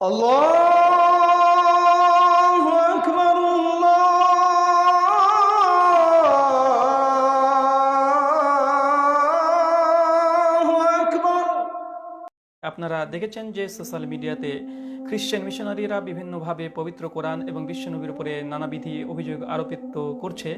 الله أكبر الله أكبر আপনারা দেখেছেন যে সোশ্যাল মিডিয়াতে খ্রিশ্চান মিশনারিরা বিভিন্নভাবে পবিত্র কোরআন এবং বিশ্বনবীর উপরে নানাবিধি অভিযোগ আরোপিত করছে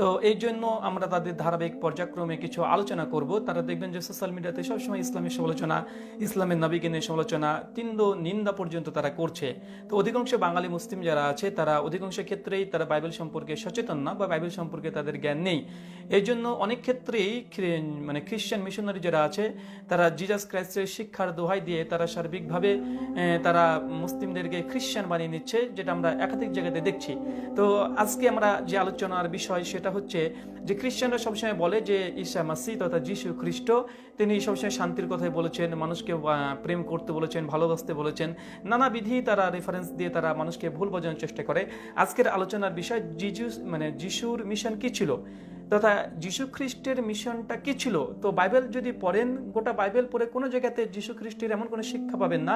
তো এই জন্য আমরা তাদের ধারাবাহিক পর্যায়ক্রমে কিছু আলোচনা করব। তারা দেখবেন যে সোশ্যাল মিডিয়াতে সবসময় ইসলামের সমালোচনা ইসলামের নবীগিনের সমালোচনা, তিন্দ, নিন্দা পর্যন্ত তারা করছে। তো অধিকাংশ বাঙালি মুসলিম যারা আছে, তারা অধিকাংশ ক্ষেত্রেই তারা বাইবেল সম্পর্কে সচেতন না বা বাইবেল সম্পর্কে তাদের জ্ঞান নেই। এই জন্য অনেক ক্ষেত্রেই মানে খ্রিশ্চান মিশনারি যারা আছে, তারা জিজাস ক্রাইস্টের শিক্ষার দোহাই দিয়ে তারা সার্বিকভাবে তারা মুসলিমদেরকে খ্রিশ্চান বানিয়ে নিচ্ছে, যেটা আমরা একাধিক জায়গাতে দেখছি। তো আজকে আমরা যে আলোচনার বিষয়, সেটা হচ্ছে যে খ্রিস্টানরা সবসময় বলে যে ঈশা মাসি তথা যিশু খ্রিস্ট, তিনি সবসময় শান্তির কথাই বলেছেন, মানুষকে প্রেম করতে বলেছেন, ভালোবাসতে বলেছেন। নানা বিধি তারা রেফারেন্স দিয়ে তারা মানুষকে ভুল বোঝানোর চেষ্টা করে। আজকের আলোচনার বিষয় জিজু মানে যিশুর মিশন কি ছিল? তথা যীশু খ্রিস্টের মিশনটা কি ছিল? তো বাইবেল যদি পড়েন, গোটা বাইবেল পড়ে কোনো জায়গাতে যীশু খ্রিস্টের এমন কোনো শিক্ষা পাবেন না,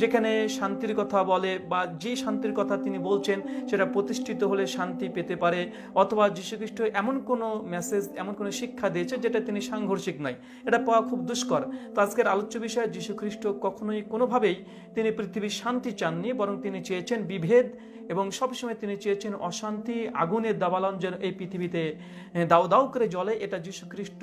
যেখানে শান্তির কথা বলে বা যে শান্তির কথা তিনি বলছেন, সেটা প্রতিষ্ঠিত হলে শান্তি পেতে পারে, অথবা যীশু খ্রিস্ট এমন কোনো মেসেজ এমন কোনো শিক্ষা দিয়েছে যেটা তিনি সাংঘর্ষিক নয়। এটা পাওয়া খুব দুষ্কর। তো আজকের আলোচ্য বিষয়ে যীশু খ্রিস্ট কখনোই কোনোভাবেই তিনি পৃথিবীর শান্তি চাননি, বরং তিনি চেয়েছেন বিভেদ এবং সবসময় তিনি চেয়েছেন অশান্তি, আগুনের দাবালন যেন এই পৃথিবীতে দাউ দাউ করে জলে এটা যীশু খ্রিস্ট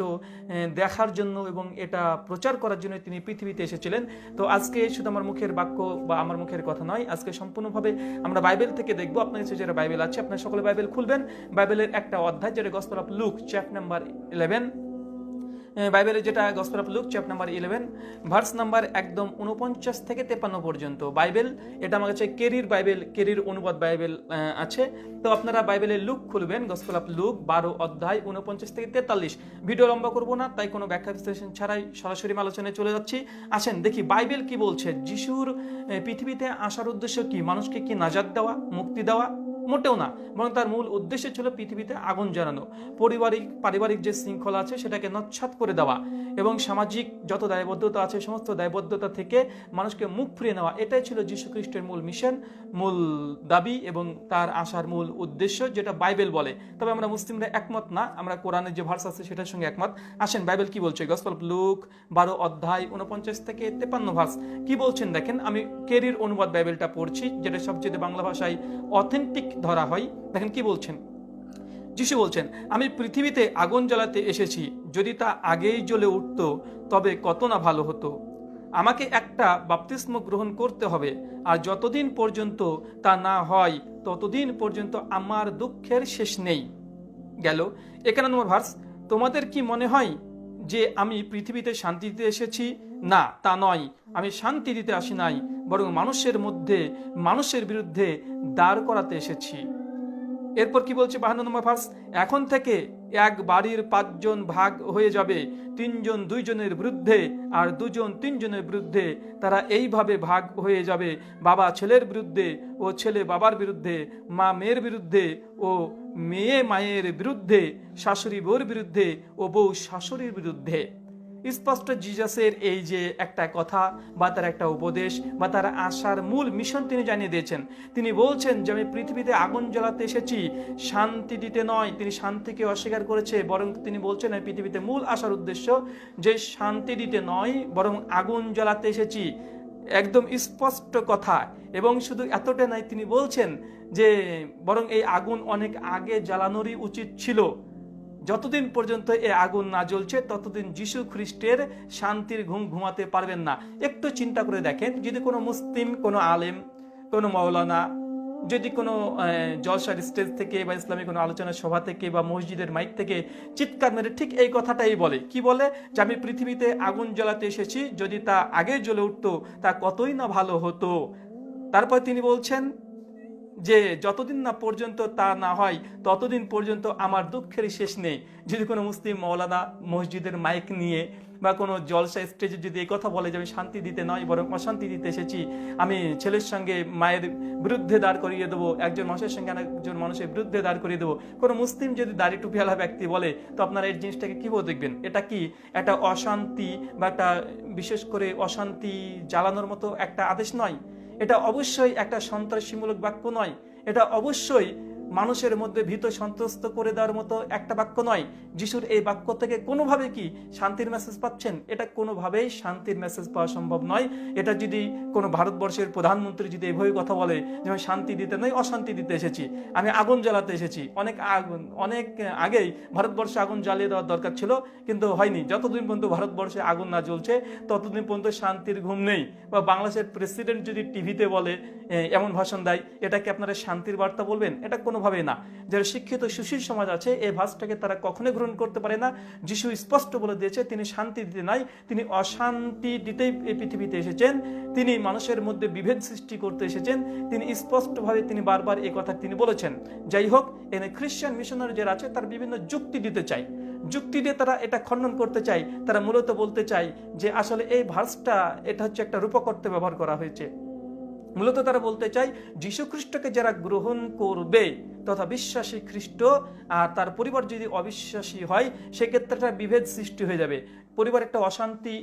দেখার জন্য এবং এটা প্রচার করার জন্য তিনি পৃথিবীতে এসেছিলেন। তো আজকে শুধু আমার মুখের বাক্য বা আমার মুখের কথা নয়, আজকে সম্পূর্ণভাবে আমরা বাইবেল থেকে দেখব। আপনার কাছে যেটা বাইবেল আছে, আপনার সকলে বাইবেল খুলবেন। বাইবেলের একটা অধ্যায়, যেটা gospel of Luke chap number eleven বাইবেলের যেটা gospel of Luke chap number eleven verse number একদম উনপঞ্চাশ থেকে তেপান্ন পর্যন্ত। বাইবেল, এটা আমার কাছে কেরির বাইবেল, কেরির অনুবাদ বাইবেল আছে। তো আপনারা বাইবেলের লুক খুলবেন গসপেল অফ লুক বারো অধ্যায় উনপঞ্চাশ থেকে তেতাল্লিশ। ভিডিও লম্বা করব না, তাই কোনো ব্যাখ্যা বিশ্লেষণ ছাড়াই সরাসরি আলোচনায় চলে যাচ্ছি। আসেন, দেখি বাইবেল কি বলছে? যিশুর পৃথিবীতে আসার উদ্দেশ্য কি? মানুষকে কি নাজাদ দেওয়া, মুক্তি দেওয়া? মোটেও না, বরং তার মূল উদ্দেশ্য ছিল পৃথিবীতে আগুন জ্বালানো। পারিবারিক পারিবারিক যে শৃঙ্খলা আছে সেটাকে নচ্ছাত করে দেওয়া এবং সামাজিক যত দায়বদ্ধতা আছে, সমস্ত দায়বদ্ধতা থেকে মানুষকে মুখ ফিরিয়ে নেওয়া, এটাই ছিল যীশু খ্রিস্টের মূল মিশন মূল দাবি এবং তার আসার মূল উদ্দেশ্য, যেটা বাইবেল বলে। তবে আমরা মুসলিমরা একমত না, আমরা কোরআনের যে ভার্স আছে সেটার সঙ্গে একমত। আসেন, বাইবেল কি বলছে? গসপল, লুক বারো অধ্যায় উনপঞ্চাশ থেকে তেপান্ন ভার্স। কি বলছেন? দেখেন, আমি কেরির অনুবাদ বাইবেলটা পড়ছি, যেটা সবচেয়ে বাংলা ভাষায় অথেন্টিক ধরা হয়। দেখেন কি বলছেন? যিশু বলছেন, আমি পৃথিবীতে আগুন জ্বালাতে এসেছি, যদি তা আগেই জ্বলে উঠত, তবে কত না ভালো হতো। আমাকে একটা বাপতিস্ম গ্রহণ করতে হবে, আর যতদিন পর্যন্ত তা না হয়, ততদিন পর্যন্ত আমার দুঃখের শেষ নেই। গেল। এখানে নম্বর ভার্স, তোমাদের কি মনে হয় যে আমি পৃথিবীতে শান্তিতে এসেছি? না, তা নয়। আমি শান্তি দিতে আসি নাই, বরং মানুষের মধ্যে, মানুষের বিরুদ্ধে দাঁড় করাতে এসেছি। এরপর কি বলছে বাহান্ন নম্বর ভার্স? এখন থেকে এক বাড়ির পাঁচজন ভাগ হয়ে যাবে, তিনজন দুইজনের বিরুদ্ধে আর দুজন তিনজনের বিরুদ্ধে তারা এইভাবে ভাগ হয়ে যাবে। বাবা ছেলের বিরুদ্ধে ও ছেলে বাবার বিরুদ্ধে, মা মেয়ের বিরুদ্ধে ও মেয়ে মায়ের বিরুদ্ধে, শাশুড়ি বউর বিরুদ্ধে ও বউ শাশুড়ির বিরুদ্ধে। স্পষ্ট জিজাসের এই যে একটা কথা বা তার একটা উপদেশ বা তার আশার মূল মিশন তিনি জানিয়ে দিয়েছেন। তিনি বলছেন যে, আমি পৃথিবীতে আগুন জ্বালাতে এসেছি, শান্তি দিতে নয়। তিনি শান্তিকে অস্বীকার করেছে, বরং তিনি বলছেন, আমি পৃথিবীতে মূল আসার উদ্দেশ্য যে, শান্তি দিতে নয়, বরং আগুন জ্বালাতে এসেছি। একদম স্পষ্ট কথা। এবং শুধু এতটা নাই তিনি বলছেন যে, বরং এই আগুন অনেক আগে জ্বালানোরই উচিত ছিল। যতদিন পর্যন্ত এ আগুন না জ্বলছে, ততদিন যিশু খ্রিস্টের শান্তির ঘুম ঘুমাতে পারবেন না। একটু চিন্তা করে দেখেন, যদি কোনো মুসলিম, কোনো আলেম, কোনো মৌলানা যদি কোনো জলসার স্টেজ থেকে বা ইসলামী কোনো আলোচনা সভা থেকে বা মসজিদের মাইক থেকে চিৎকার মেরে ঠিক এই কথাটাই বলে। কি বলে? যে আমি পৃথিবীতে আগুন জ্বালাতে এসেছি, যদি তা আগে জ্বলে উঠতো, তা কতই না ভালো হতো? তারপর তিনি বলছেন যে যতদিন না পর্যন্ত তা না হয়, ততদিন পর্যন্ত আমার দুঃখের শেষ নেই। যদি কোনো মুসলিম মৌলানা মসজিদের মাইক নিয়ে বা কোনো জলসা স্টেজে যদি এই কথা বলে যে আমি শান্তি দিতে নয়, বরং অশান্তি দিতে এসেছি, আমি ছেলের সঙ্গে মায়ের বিরুদ্ধে দাঁড় করিয়ে দেবো, একজন মানুষের সঙ্গে একজন মানুষের বিরুদ্ধে দাঁড় করিয়ে দেবো। কোনো মুসলিম যদি দাড়ি টুপিওয়ালা ব্যক্তি বলে, তো আপনারা এই জিনিসটাকে কীভাবে দেখবেন? এটা কি একটা অশান্তি বা একটা, বিশেষ করে অশান্তি জ্বালানোর মতো একটা আদেশ নয়? এটা অবশ্যই একটা সন্ত্রাসীমূলক বাক্য নয়। এটা অবশ্যই মানুষের মধ্যে ভীত সন্ত্রস্ত করে দেওয়ার মতো একটা বাক্য নয়। যিশুর এই বাক্য থেকে কোনোভাবে কি শান্তির মেসেজ পাচ্ছেন? এটা কোনোভাবেই শান্তির মেসেজ পাওয়া সম্ভব নয়। এটা যদি কোনো ভারতবর্ষের প্রধানমন্ত্রী যদি এভাবে কথা বলে যে, আমি শান্তি দিতে নয়, অশান্তি দিতে এসেছি। আমি আগুন জ্বালাতে এসেছি। অনেক আগুন, অনেক আগেই ভারতবর্ষে আগুন জ্বালিয়ে দেওয়ার দরকার ছিল, কিন্তু হয়নি। যতদিন পর্যন্ত ভারতবর্ষে আগুন না জ্বলছে, ততদিন পর্যন্ত শান্তির ঘুম নেই। বা বাংলাদেশের প্রেসিডেন্ট যদি টিভিতে বলে এমন ভাষণ দেয় এটাকে আপনারা শান্তির বার্তা বলবেন? এটা কোনোভাবেই না। যারা শিক্ষিত সুশীল সমাজ আছে এই ভাষটাকে তারা কখনোই গ্রহণ করতে পারে না। যিশু স্পষ্ট বলে দিয়েছে, তিনি শান্তি দিতে নাই, তিনি অশান্তি দিতেই এই পৃথিবীতে এসেছেন। তিনি মানুষের মধ্যে বিভেদ সৃষ্টি করতে এসেছেন। তিনি স্পষ্টভাবে তিনি বারবার এই কথা তিনি বলেছেন। যাই হোক, এনে খ্রিস্টান মিশনারি যারা আছে, তার বিভিন্ন যুক্তি দিতে চায়। যুক্তি দিয়ে তারা এটা খণ্ডন করতে চায়। তারা মূলত বলতে চায় যে আসলে এই ভার্সটা এটা হচ্ছে একটা রূপক অর্থে ব্যবহার করা হয়েছে। মূলত তারা বলতে চায় খ্রিস্টকে যারা গ্রহণ করবে তথা বিশ্বাসী খ্রিস্ট, আর তার পরিবার যদি অবিশ্বাসী হয়, সেক্ষেত্রে একটা বিভেদ সৃষ্টি হয়ে যাবে। পরিবার একটা অশান্তি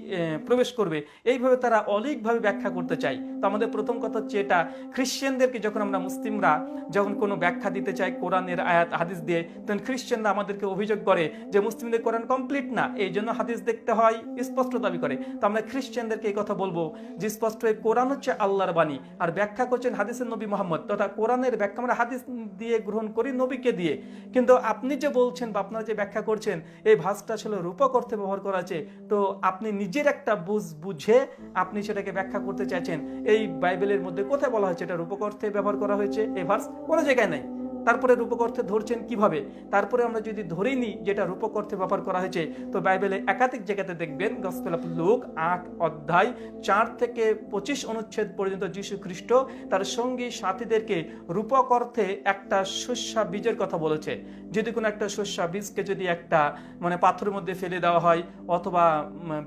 প্রবেশ করবে। এইভাবে তারা অলিকভাবে ব্যাখ্যা করতে চায়। তো আমাদের প্রথম কথা হচ্ছে এটা, খ্রিশ্চানদেরকে যখন আমরা মুসলিমরা যখন কোনো ব্যাখ্যা দিতে চাই কোরআনের আয়াত, হাদিস দিয়ে, তখন খ্রিশ্চানরা আমাদেরকে অভিযোগ করে যে মুসলিমদের কোরআন কমপ্লিট না। এই জন্য হাদিস দেখতে হয়, স্পষ্ট দাবি করে। তো আমরা খ্রিশ্চানদেরকে এই কথা বলব যে স্পষ্ট এই কোরআন হচ্ছে আল্লাহর বাণী। আর ব্যাখ্যা করছেন হাদিসের নবী মোহাম্মদ। তথা কোরআনের ব্যাখ্যা আমরা হাদিস দিয়ে গ্রহণ করি নবীকে দিয়ে। কিন্তু আপনি যে বলছেন বা আপনারা যে ব্যাখ্যা করছেন, এই ভাষটা ছিল রূপক অর্থে ব্যবহার করা আছে। তো আপনি নিজের একটা বুঝ বুঝে আপনি সেটাকে ব্যাখ্যা করতে চাইছেন। এই বাইবেলের মধ্যে কোথায় বলা হয়েছে? এটা রূপক অর্থে ব্যবহার করা হয়েছে? এভার্স? ভার্স কোনো জায়গায় নাই। তারপরে রূপক অর্থে ধরছেন কীভাবে? তারপরে আমরা যদি ধরেই নিই যেটা রূপক অর্থে ব্যবহার করা হয়েছে, তো বাইবেলে একাধিক জায়গাতে দেখবেন, গসপেল অফ লুক আট অধ্যায়, চার থেকে পঁচিশ অনুচ্ছেদ পর্যন্ত যীশু খ্রিস্ট তার সঙ্গী সাথীদেরকে রূপক অর্থে একটা শস্যা বীজের কথা বলেছে। যদি কোনো একটা শস্যা বীজকে যদি একটা মানে পাথরের মধ্যে ফেলে দেওয়া হয়, অথবা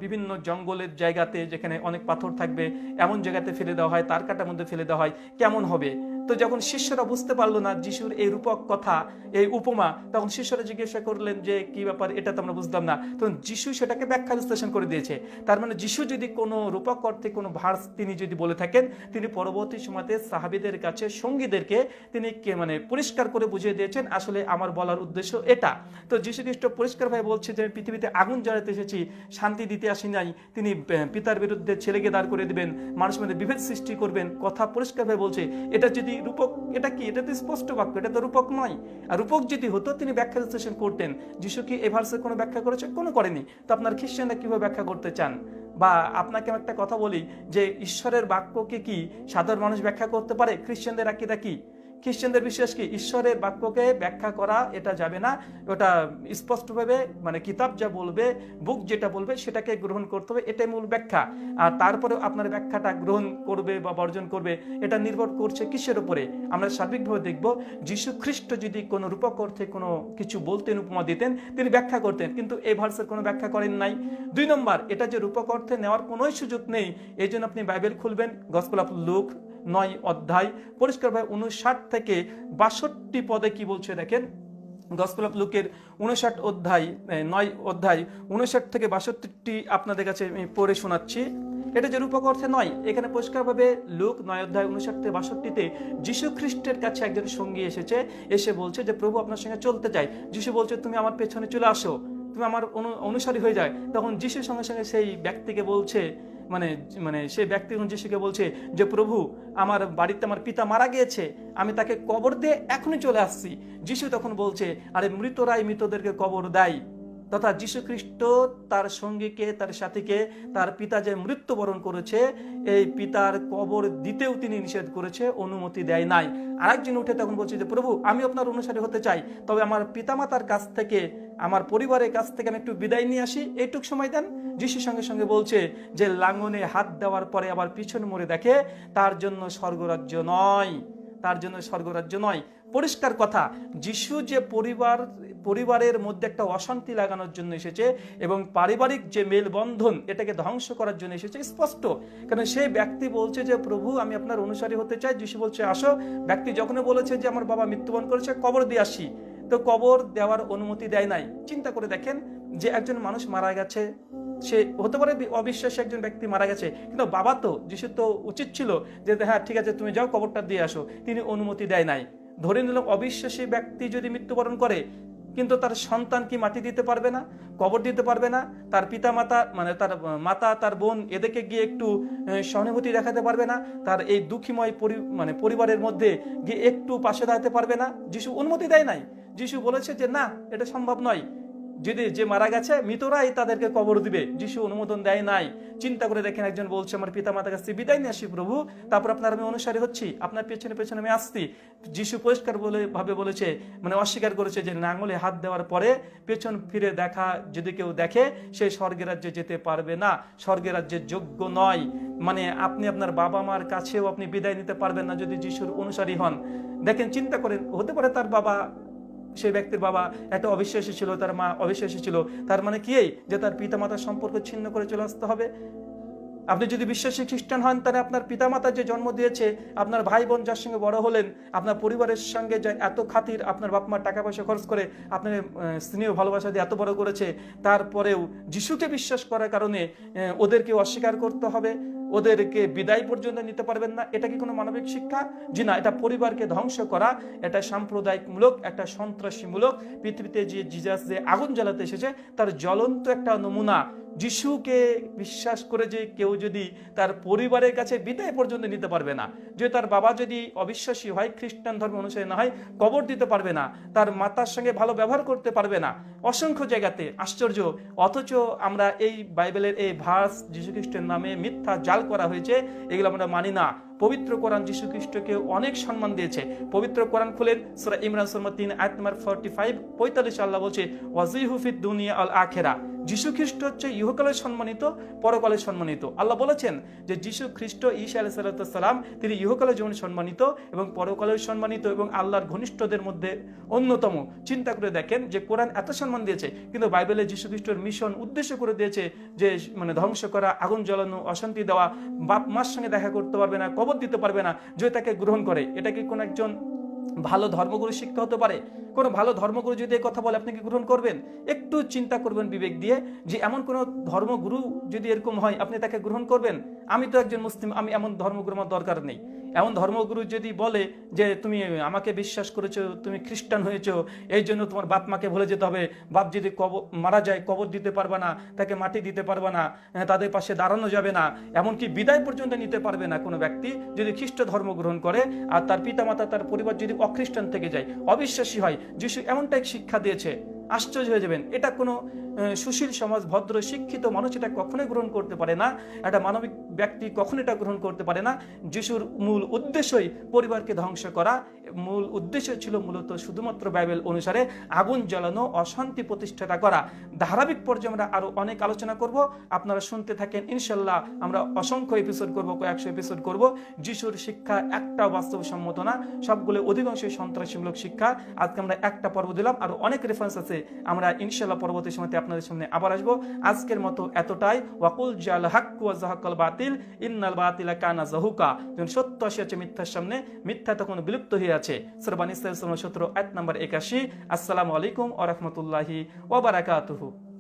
বিভিন্ন জঙ্গলের জায়গাতে যেখানে অনেক পাথর থাকবে, এমন জায়গাতে ফেলে দেওয়া হয়, তার কাটার মধ্যে ফেলে দেওয়া হয়, কেমন হবে? তো যখন শিষ্যরা বুঝতে পারল না যিশুর এই রূপক কথা, এই উপমা, তখন শিষ্যরা জিজ্ঞাসা করলেন যে, কি ব্যাপার? এটা তো আমরা বুঝলাম না। তখন যিশু সেটাকে ব্যাখ্যা বিশ্লেষণ করে দিয়েছে। তার মানে যিশু যদি কোনো রূপক অর্থে কোনো ভার্স তিনি যদি বলে থাকেন, তিনি পরবর্তী সময়তে সাহাবিদের কাছে সঙ্গীদেরকে তিনি কে মানে পরিষ্কার করে বুঝিয়ে দিয়েছেন, আসলে আমার বলার উদ্দেশ্য এটা। তো যিশু খ্রিস্ট পরিষ্কারভাবে বলছে যে, আমি পৃথিবীতে আগুন জ্বালাতে এসেছি, শান্তি দিতে আসি নাই। তিনি পিতার বিরুদ্ধে ছেলেকে দাঁড় করে দেবেন, মানুষ মধ্যে বিভেদ সৃষ্টি করবেন। কথা পরিষ্কারভাবে বলছে। এটা যদি রূপক, এটা কি? এটা তো স্পষ্ট বাক্য, এটা তো রূপক নয়। আর রূপক যদি হতো, তিনি ব্যাখ্যা বিশ্লেষণ করতেন। যিশু কি এভার্সে কোনো ব্যাখ্যা করেছে? কোনো করেনি। তো আপনার খ্রিস্টানরা কীভাবে ব্যাখ্যা করতে চান? বা আপনাকে আমি একটা কথা বলি যে ঈশ্বরের বাক্যকে কি সাধারণ মানুষ ব্যাখ্যা করতে পারে? খ্রিস্টানদের আকিদা কি? খ্রিস্টানদের বিশ্বাস কি? ঈশ্বরের বাক্যকে ব্যাখ্যা করা এটা যাবে না। ওটা স্পষ্টভাবে মানে কিতাব যা বলবে বুক যেটা বলবে, সেটাকে গ্রহণ করতে হবে। এটাই মূল ব্যাখ্যা। আর তারপরে আপনার ব্যাখ্যাটা গ্রহণ করবে বা বর্জন করবে, এটা নির্ভর করছে কিসের উপরে? আমরা সার্বিকভাবে দেখব যীশু খ্রিস্ট যদি কোনো রূপক অর্থে কোনো কিছু বলতেন, উপমা দিতেন, তিনি ব্যাখ্যা করতেন। কিন্তু এই ভার্সের কোনো ব্যাখ্যা করেন নাই। দুই নম্বর, এটা যে রূপক অর্থে নেওয়ার কোনোই সুযোগ নেই। এই জন্য আপনি বাইবেল খুলবেন, গসপেল অফ লুক নয় অধ্যায় পরিষ্কারভাবে উনষাট থেকে বাষট্টি পদে কি বলছে দেখেন? গসপেল অফ লুকের উনষাট অধ্যায় নয় অধ্যায় উনষাট থেকে বাষট্টি আপনাদের কাছে আমি পড়ে শোনাচ্ছি। এটা যে রূপক অর্থে নয়, এখানে পরিষ্কারভাবে লুক, নয় অধ্যায় উনষাট থেকে বাষট্টিতে যীশু খ্রিস্টের কাছে একজন সঙ্গী এসেছে, এসে বলছে যে, প্রভু আপনার সঙ্গে চলতে চাই। যীশু বলছে, তুমি আমার পেছনে চলে আসো। তুমি আমার অনু- অনুসারী হয়ে যায় তখন যিশুর সঙ্গে সঙ্গে সেই ব্যক্তিকে বলছে মানে মানে সেই ব্যক্তি যখন যিশুকে বলছে যে, প্রভু, আমার বাড়িতে আমার পিতা মারা গিয়েছে, আমি তাকে কবর দিয়ে এখনই চলে আসছি। যিশু তখন বলছে, আরে, মৃতরাই মৃতদেরকে কবর দেয়। তথা যীশু খ্রিস্ট তার সঙ্গীকে, তার সাথীকে, তার পিতা যে মৃত্যুবরণ করেছে, এই পিতার কবর দিতেও তিনি নিষেধ করেছে, অনুমতি দেয় নাই। আরেকজন উঠে তখন বলছে যে, প্রভু, আমি আপনার অনুসারী হতে চাই। তবে আমার পিতামাতার কাছ থেকে, আমার পরিবারের কাছ থেকে আমি একটু বিদায় নিয়ে আসি। এইটুক সময় দেন। যিশুর সঙ্গে সঙ্গে বলছে যে, লাঙনে হাত দেওয়ার পরে আবার পিছন মরে দেখে, তার জন্য স্বর্গরাজ্য নয়। তার জন্য স্বর্গরাজ্য নয়। পরিষ্কার কথা, যিশু যে পরিবার, পরিবারের মধ্যে একটা অশান্তি লাগানোর জন্য এসেছে এবং পারিবারিক যে মেলবন্ধন এটাকে ধ্বংস করার জন্য এসেছে, স্পষ্ট। কারণ সেই ব্যক্তি বলছে যে, প্রভু, আমি আপনার অনুসারী হতে চাই। যিশু বলছে, আসো। ব্যক্তি যখনই বলেছে যে, আমার বাবা মৃত্যুবরণ করেছে, কবর দিয়ে আসি। তো কবর দেওয়ার অনুমতি দেয় নাই। চিন্তা করে দেখেন যে একজন মানুষ মারা গেছে, সে হতে পারে অবিশ্বাসী একজন ব্যক্তি মারা গেছে, কিন্তু বাবা তো, যিশু তো উচিত ছিল যে হ্যাঁ ঠিক আছে, তুমি যাও, কবরটা দিয়ে আসো। তিনি অনুমতি দেয় নাই। ধরে নিলাম, অবিশ্বাসী ব্যক্তি যদি মৃত্যুবরণ করে, কিন্তু তার সন্তান কি মাটি দিতে পারবে না, কবর দিতে পারবে না, তার পিতা মাতা মানে তার মাতা, তার বোন এদেরকে গিয়ে একটু সহানুভূতি দেখাতে পারবে না, তার এই দুঃখীময় মানে পরিবারের মধ্যে গিয়ে একটু পাশে দাঁড়াতে পারবে না, যিশু অনুমতি দেয় নাই। যিশু বলেছে যে, না, এটা সম্ভব নয়। যদি যে মারা গেছে, মৃতরাই তাদেরকে কবর দিবে। যিশু অনুমোদন দেয় নাই। চিন্তা করে দেখেন একজন বলছে, আমার পিতা মাতার কাছে বিদায় নিয়ে আসি প্রভু। তারপর আপনার আমি অনুসারী হচ্ছি। আপনার পেছনে পেছনে আমি আসছি। যিশু পরিষ্কার বলে, ভাবে বলেছে মানে অস্বীকার করেছে যে নাঙলে হাত দেওয়ার পরে পেছন ফিরে দেখা যদি কেউ দেখে, সে স্বর্গের রাজ্যে যেতে পারবে না। স্বর্গের রাজ্যে যোগ্য নয়। মানে আপনি আপনার বাবা মার কাছেও আপনি বিদায় নিতে পারবেন না যদি যিশুর অনুসারী হন। দেখেন, চিন্তা করেন, হতে পারে তার বাবা সেই ব্যক্তির বাবা একটা অবিশ্বাসী ছিল, তার মা অবিশ্বাসী ছিল, তার মানে কি যে তার পিতামাতার সম্পর্ক ছিন্ন করে চলে আসতে হবে? আপনি যদি বিশ্বাসী খ্রিস্টান হন, তাহলে আপনার পিতামাতা যে জন্ম দিয়েছে, আপনার ভাই বোন যার সঙ্গে বড় হলেন, আপনার পরিবারের সঙ্গে যে এত খাতির আপনার বাপ মার টাকা পয়সা খরচ করে আপনার স্নেহ ভালোবাসা দিয়ে এত বড় করেছে, তারপরেও যিশুকে বিশ্বাস করার কারণে ওদেরকে অস্বীকার করতে হবে। ওদেরকে বিদায় পর্যন্ত নিতে পারবেন না। এটা কি কোনো মানবিক শিক্ষা? জি না, এটা পরিবারকে ধ্বংস করা, এটা সাম্প্রদায়িকমূলক, একটা সন্ত্রাসীমূলক, পৃথিবীতে যে জিজাস, যে আগুন জ্বালাতে এসেছে, তার জ্বলন্ত একটা নমুনা যিশুকে বিশ্বাস করে যে কেউ যদি তার পরিবারের কাছে বিদায় পর্যন্ত নিতে পারবে না, যে তার বাবা যদি অবিশ্বাসী হয়, খ্রিস্টান ধর্ম অনুসারে না হয়, কবর দিতে পারবে না, তার মাতার সঙ্গে ভালো ব্যবহার করতে পারবে না, অসংখ্য জায়গাতে আশ্চর্য। অথচ আমরা এই বাইবেলের এই ভাস যিশু খ্রিস্টের নামে মিথ্যা জাল করা হয়েছে, এগুলো আমরা মানি না। পবিত্র কোরআন যীশু খ্রিস্টকে অনেক সম্মান দিয়েছে। পবিত্র কোরআন খুলেন সুরা ইমরান শর্মা তিন, আয়াত নাম্বার ফর্টি ফাইভ পঁয়তাল্লিশ আল্লাহ বলছে ওয়াজিহুফিদ দুনিয়া আল আখেরা। যীশু খ্রিস্ট হচ্ছে ইহকালে সম্মানিত, পরকালে সম্মানিত। আল্লাহ বলেছেন যে যীশু খ্রিস্ট ঈশা আলাহ সাল্লাম তিনি ইহকালে যেমন সম্মানিত এবং পরকালেও সম্মানিত এবং আল্লাহর ঘনিষ্ঠদের মধ্যে অন্যতম। চিন্তা করে দেখেন যে কোরআন এত সম্মান দিয়েছে, কিন্তু বাইবেলে যীশু খ্রিস্টর মিশন উদ্দেশ্য করে দিয়েছে যে মানে ধ্বংস করা, আগুন জ্বালানো, অশান্তি দেওয়া বাপ মার সঙ্গে দেখা করতে পারবে না দিতে পারবে না, যে তাকে গ্রহণ করে। এটা কি কোনো একজন ভালো ধর্মগুরু শিখতে হতে পারে? কোনো ভালো ধর্মগুরু যদি এই কথা বলে আপনি কি গ্রহণ করবেন? একটু চিন্তা করবেন বিবেক দিয়ে যে এমন কোনো ধর্মগুরু যদি এরকম হয়, আপনি তাকে গ্রহণ করবেন? আমি তো একজন মুসলিম, আমি এমন ধর্মগুরু আমার দরকার নেই। এমন ধর্মগুরু যদি বলে যে তুমি আমাকে বিশ্বাস করেছ তুমি খ্রিস্টান হয়েছো এই জন্য তোমার বাপ মাকে ভুলে যেতে হবে বাপ যদি কবর মারা যায় কবর দিতে পারবে না তাকে মাটি দিতে পারবে না হ্যাঁ, তাদের পাশে দাঁড়ানো যাবে না এমনকি বিদায় পর্যন্ত নিতে পারবে না কোনো ব্যক্তি যদি খ্রিস্ট ধর্ম গ্রহণ করে আর তার পিতামাতা তার পরিবার যদি অখ্রিস্টান থেকে যায়। অবিশ্বাসী হয় যিশু এমনটাই শিক্ষা দিয়েছে। আশ্চর্য হয়ে যাবেন এটা কোনো সুশীল সমাজ ভদ্র শিক্ষিত মানুষ এটা কখনোই গ্রহণ করতে পারে না। একটা মানবিক ব্যক্তি কখনো এটা গ্রহণ করতে পারে না। যিশুর মূল উদ্দেশ্যই পরিবারকে ধ্বংস করা। মূল উদ্দেশ্য ছিল মূলত শুধুমাত্র বাইবেল অনুসারে আগুন জ্বালানো, অশান্তি প্রতিষ্ঠাটা করা। ধারাবাহিক পর্যায়ে আমরা আরও অনেক আলোচনা করব। আপনারা শুনতে থাকেন ইনশাল্লাহ আমরা অসংখ্য এপিসোড করব, কয়েকশো এপিসোড করব। যিশুর শিক্ষা একটা বাস্তবসম্মত না। সবগুলো অধিকাংশই সন্ত্রাসীমূলক শিক্ষা। আজকে আমরা একটা পর্ব দিলাম, আর অনেক রেফারেন্স আছে। আমরা ইনশাল্লাহ পরবর্তী সময়তে আপনাদের সামনে আবার আসব। আজকের মতো এতটাই। ওয়াকুল জাল হাক্কু জাহাকাল বাতিল। ইন্নাল বাতিলা কানা জাহুকা। যখন সত্য আসিয়াছে মিথ্যার সামনে, মিথ্যা তখন বিলুপ্ত হয়ে আছে। সুরবান ইসলাম সতেরো এক নম্বর একাশি, আসসালামু আলাইকুম ওয়া রাহমাতুল্লাহি বারাকাতুহু।